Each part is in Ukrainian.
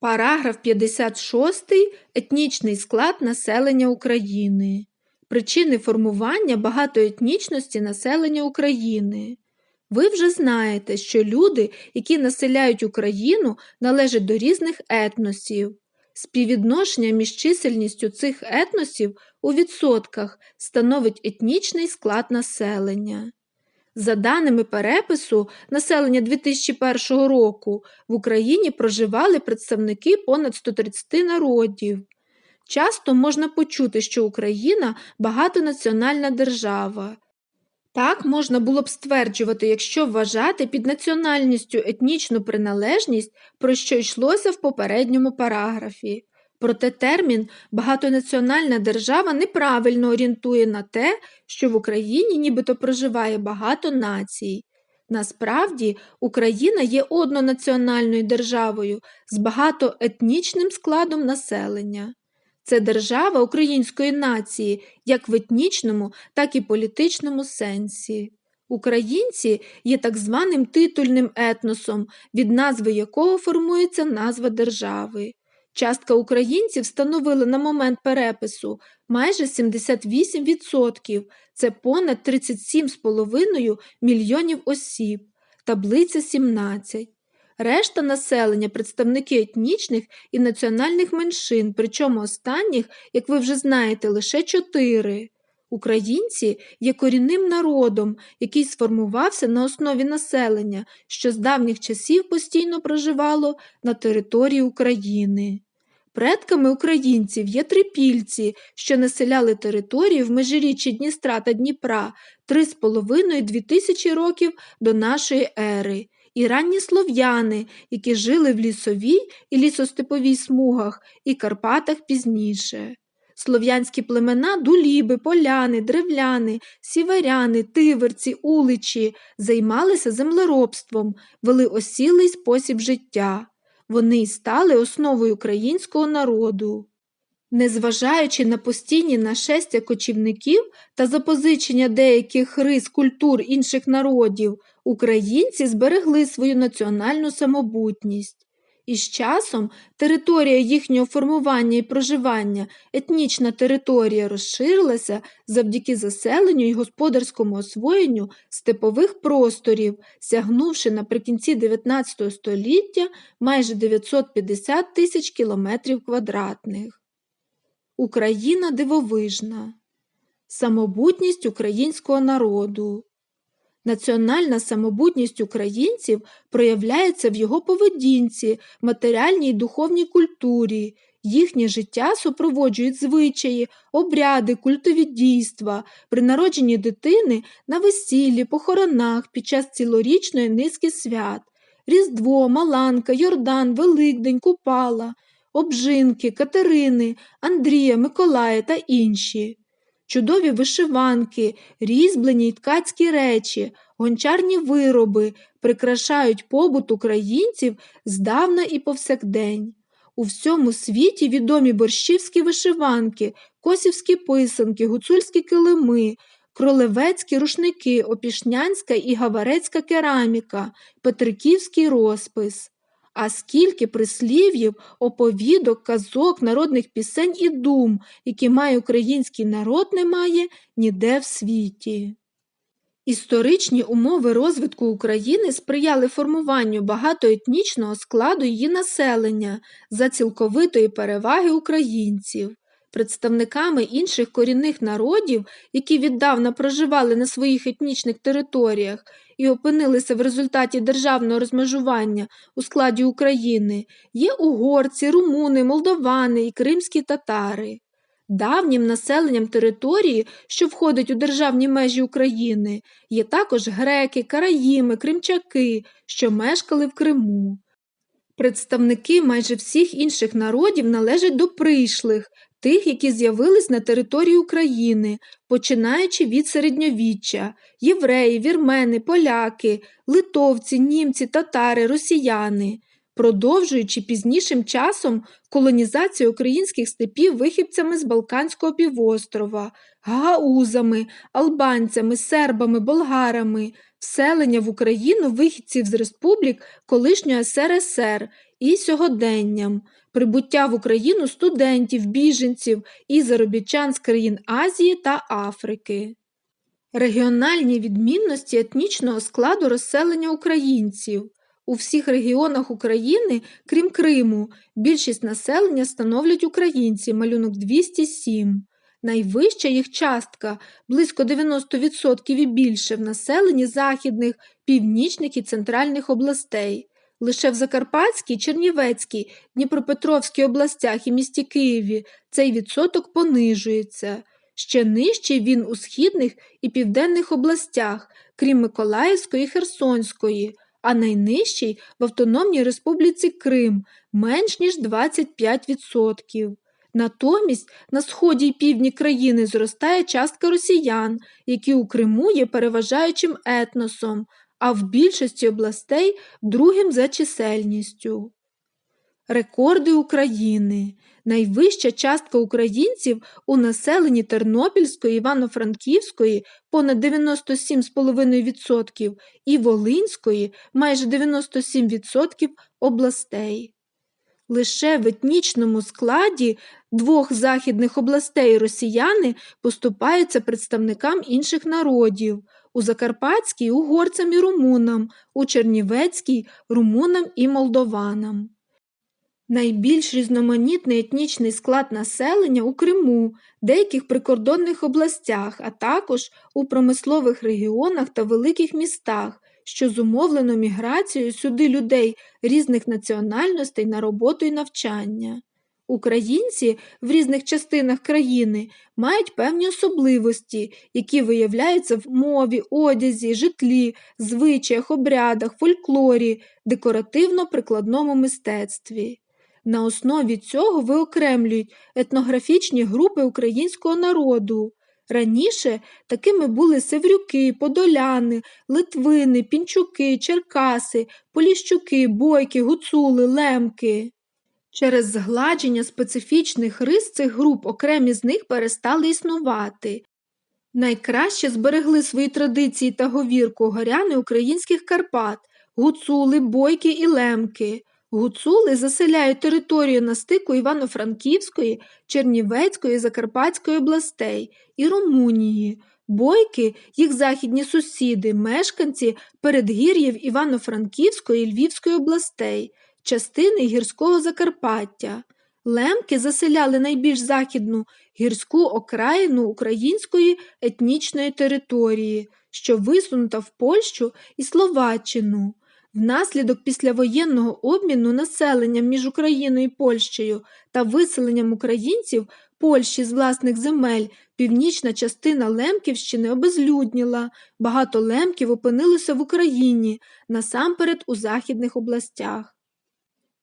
Параграф 56. Етнічний склад населення України. Причини формування багатоетнічності населення України. Ви вже знаєте, що люди, які населяють Україну, належать до різних етносів. Співвідношення між чисельністю цих етносів у відсотках становить етнічний склад населення. За даними перепису населення 2001 року в Україні проживали представники понад 130 народів. Часто можна почути, що Україна багатонаціональна держава. Так можна було б стверджувати, якщо вважати під національністю етнічну приналежність, про що йшлося в попередньому параграфі. Проте термін багатонаціональна держава неправильно орієнтує на те, що в Україні нібито проживає багато націй. Насправді, Україна є однонаціональною державою з багатоетнічним складом населення. Це держава української нації як в етнічному, так і політичному сенсі. Українці є так званим титульним етносом, від назви якого формується назва держави. Частка українців становила на момент перепису майже 78%, це понад 37,5 мільйонів осіб, таблиця 17. Решта населення представники етнічних і національних меншин, причому останніх, як ви вже знаєте, лише чотири. Українці є корінним народом, який сформувався на основі населення, що з давніх часів постійно проживало на території України. Предками українців є трипільці, що населяли території в межиріччі Дністра та Дніпра 3,5-2 тисячі років до нашої ери, і ранні слов'яни, які жили в лісовій і лісостеповій смугах і Карпатах пізніше. Слов'янські племена дуліби, поляни, древляни, сіверяни, тиверці, уличі займалися землеробством, вели осілий спосіб життя. Вони й стали основою українського народу. Незважаючи на постійні нашестя кочівників та запозичення деяких рис культур інших народів, українці зберегли свою національну самобутність. І з часом територія їхнього формування і проживання, етнічна територія розширилася завдяки заселенню і господарському освоєнню степових просторів, сягнувши наприкінці 19 століття майже 950 тисяч кілометрів квадратних. Україна дивовижна, самобутність українського народу. Національна самобутність українців проявляється в його поведінці, матеріальній і духовній культурі. Їхнє життя супроводжують звичаї, обряди, культові дійства, при народженні дитини на весіллі, похоронах під час цілорічної низки свят, Різдво, Маланка, Йордан, Великдень, Купала, Обжинки, Катерини, Андрія, Миколая та інші чудові вишиванки, різьблені й ткацькі речі, гончарні вироби прикрашають побут українців здавна і повсякдень. У всьому світі відомі борщівські вишиванки, косівські писанки, гуцульські килими, кролевецькі рушники, опішнянська і гаварецька кераміка, петриківський розпис. А скільки прислів'їв, оповідок, казок, народних пісень і дум, які має український народ, немає ніде в світі. Історичні умови розвитку України сприяли формуванню багатоетнічного складу її населення за цілковитої переваги українців. Представниками інших корінних народів, які віддавна проживали на своїх етнічних територіях і опинилися в результаті державного розмежування у складі України, є угорці, румуни, молдовани і кримські татари. Давнім населенням території, що входить у державні межі України, є також греки, караїми, кримчаки, що мешкали в Криму. Представники майже всіх інших народів належать до прийшлих, тих, які з'явились на території України, починаючи від середньовіччя, євреї, вірмени, поляки, литовці, німці, татари, росіяни, продовжуючи пізнішим часом колонізацію українських степів вихідцями з Балканського півострова, гагаузами, албанцями, сербами, болгарами, вселення в Україну вихідців з республік колишнього СРСР і сьогоденням, прибуття в Україну студентів, біженців і заробітчан з країн Азії та Африки. Регіональні відмінності етнічного складу розселення українців. У всіх регіонах України, крім Криму, більшість населення становлять українці, малюнок 207. Найвища їх частка близько 90% і більше в населенні західних, північних і центральних областей. Лише в Закарпатській, Чернівецькій, Дніпропетровській областях і місті Києві цей відсоток понижується. Ще нижчий він у східних і південних областях, крім Миколаївської і Херсонської, а найнижчий в Автономній Республіці Крим менш ніж 25%. Натомість на сході й півдні країни зростає частка росіян, які у Криму є переважаючим етносом, а в більшості областей другим за чисельністю. Рекорди України. Найвища частка українців у населенні Тернопільської, Івано-Франківської понад 97,5% і Волинської майже 97% областей. Лише в етнічному складі двох західних областей росіяни поступаються представникам інших народів у Закарпатській угорцям і румунам, у Чернівецькій румунам і молдованам. Найбільш різноманітний етнічний склад населення у Криму, деяких прикордонних областях, а також у промислових регіонах та великих містах, що зумовлено міграцією сюди людей різних національностей на роботу і навчання. Українці в різних частинах країни мають певні особливості, які виявляються в мові, одязі, житлі, звичаях, обрядах, фольклорі, декоративно-прикладному мистецтві. На основі цього виокремлюють етнографічні групи українського народу. Раніше такими були севрюки, подоляни, литвини, пінчуки, черкаси, поліщуки, бойки, гуцули, лемки. Через згладження специфічних рис цих груп окремі з них перестали існувати. Найкраще зберегли свої традиції та говірку горяни українських Карпат, гуцули, бойки і лемки. Гуцули заселяють територію на стику Івано-Франківської, Чернівецької, Закарпатської областей і Румунії. Бойки, їх західні сусіди, мешканці передгір'їв Івано-Франківської і Львівської областей, частини гірського Закарпаття. Лемки заселяли найбільш західну гірську окраїну української етнічної території, що висунута в Польщу і Словаччину. Внаслідок післявоєнного обміну населенням між Україною і Польщею та виселенням українців Польщі з власних земель північна частина Лемківщини обезлюдніла, багато лемків опинилося в Україні, насамперед у західних областях.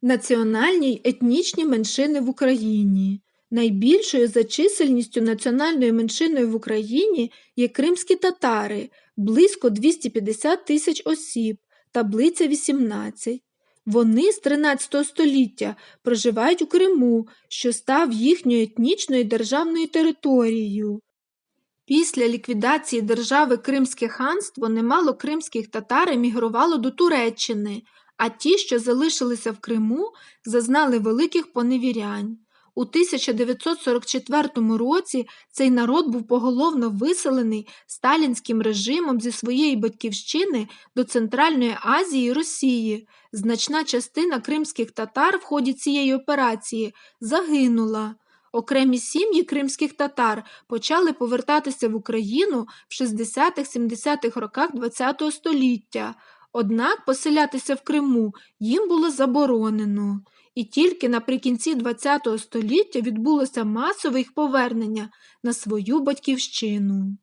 Національні й етнічні меншини в Україні. Найбільшою за чисельністю національною меншиною в Україні є кримські татари близько 250 тисяч осіб таблиця 18. Вони з 13 століття проживають у Криму, що став їхньою етнічною державною територією. Після ліквідації держави Кримське ханство немало кримських татар емігрувало до Туреччини, а ті, що залишилися в Криму, зазнали великих поневірянь. У 1944 році цей народ був поголовно виселений сталінським режимом зі своєї батьківщини до Центральної Азії і Росії. Значна частина кримських татар в ході цієї операції загинула. Окремі сім'ї кримських татар почали повертатися в Україну в 60-70-х роках ХХ століття, однак поселятися в Криму їм було заборонено і тільки наприкінці ХХ століття відбулося масове їх повернення на свою батьківщину.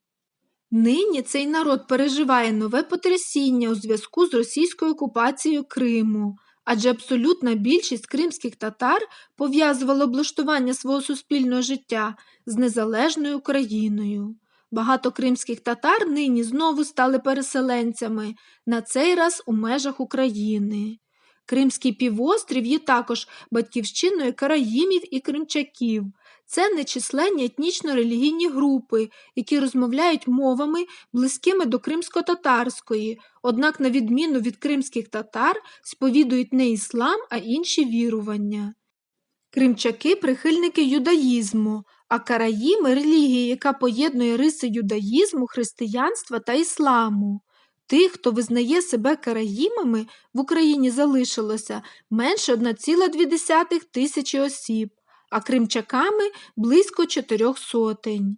Нині цей народ переживає нове потрясіння у зв'язку з російською окупацією Криму, адже абсолютна більшість кримських татар пов'язувала облаштування свого суспільного життя з незалежною Україною. Багато кримських татар нині знову стали переселенцями, на цей раз у межах України. Кримський півострів є також батьківщиною караїмів і кримчаків. Це нечисленні етнічно-релігійні групи, які розмовляють мовами, близькими до кримсько-татарської, однак, на відміну від кримських татар, сповідують не іслам, а інші вірування. Кримчаки прихильники юдаїзму, а караїми релігії, яка поєднує риси юдаїзму, християнства та ісламу. Тих, хто визнає себе караїмами, в Україні залишилося менше 1,2 тисячі осіб, а кримчаками близько чотирьох сотень.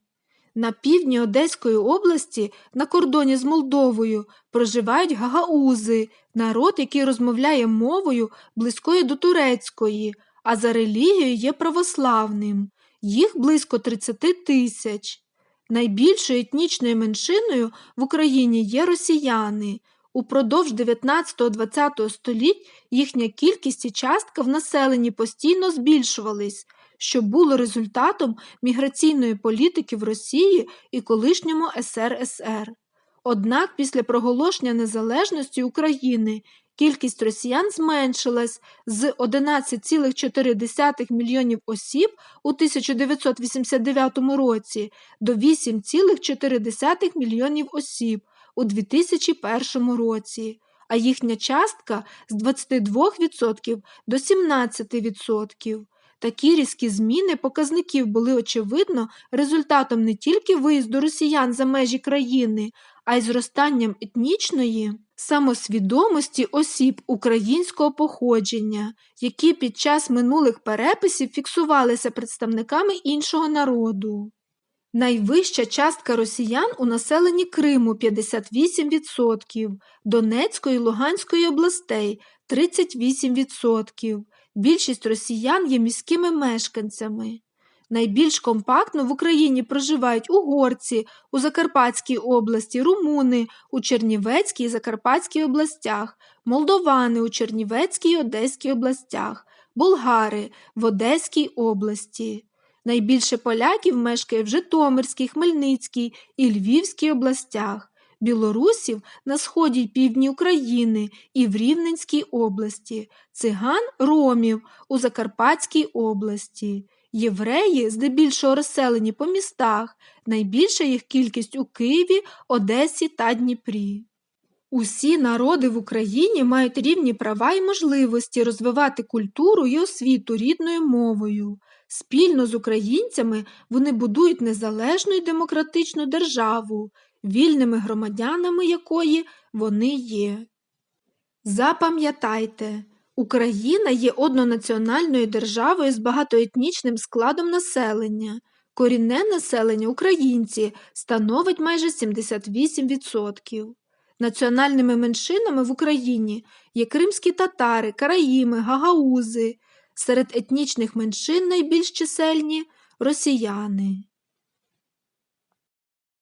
На півдні Одеської області, на кордоні з Молдовою, проживають гагаузи, народ, який розмовляє мовою близькою до турецької, а за релігією є православним. Їх близько 30 тисяч. Найбільшою етнічною меншиною в Україні є росіяни. Упродовж 19-20 століть їхня кількість і частка в населенні постійно збільшувались, що було результатом міграційної політики в Росії і колишньому СРСР. Однак після проголошення незалежності України кількість росіян зменшилась з 11,4 мільйонів осіб у 1989 році до 8,4 мільйонів осіб у 2001 році, а їхня частка з 22% до 17%. Такі різкі зміни показників були очевидно результатом не тільки виїзду росіян за межі країни, а й зростанням етнічної самосвідомості осіб українського походження, які під час минулих переписів фіксувалися представниками іншого народу. Найвища частка росіян у населенні Криму 58%, Донецької і Луганської областей 38%. Більшість росіян є міськими мешканцями. Найбільш компактно в Україні проживають угорці у Закарпатській області, румуни у Чернівецькій і Закарпатській областях, молдовани у Чернівецькій і Одеській областях, болгари в Одеській області. Найбільше поляків мешкає в Житомирській, Хмельницькій і Львівській областях, білорусів на сході й півдні України і в Рівненській області, циган ромів у Закарпатській області. Євреї здебільшого розселені по містах, найбільша їх кількість у Києві, Одесі та Дніпрі. Усі народи в Україні мають рівні права і можливості розвивати культуру і освіту рідною мовою. Спільно з українцями вони будують незалежну і демократичну державу, вільними громадянами якої вони є. Запам'ятайте, Україна є однонаціональною державою з багатоетнічним складом населення. Корінне населення українці становить майже 78%. Національними меншинами в Україні є кримські татари, караїми, гагаузи. Серед етнічних меншин найбільш чисельні росіяни.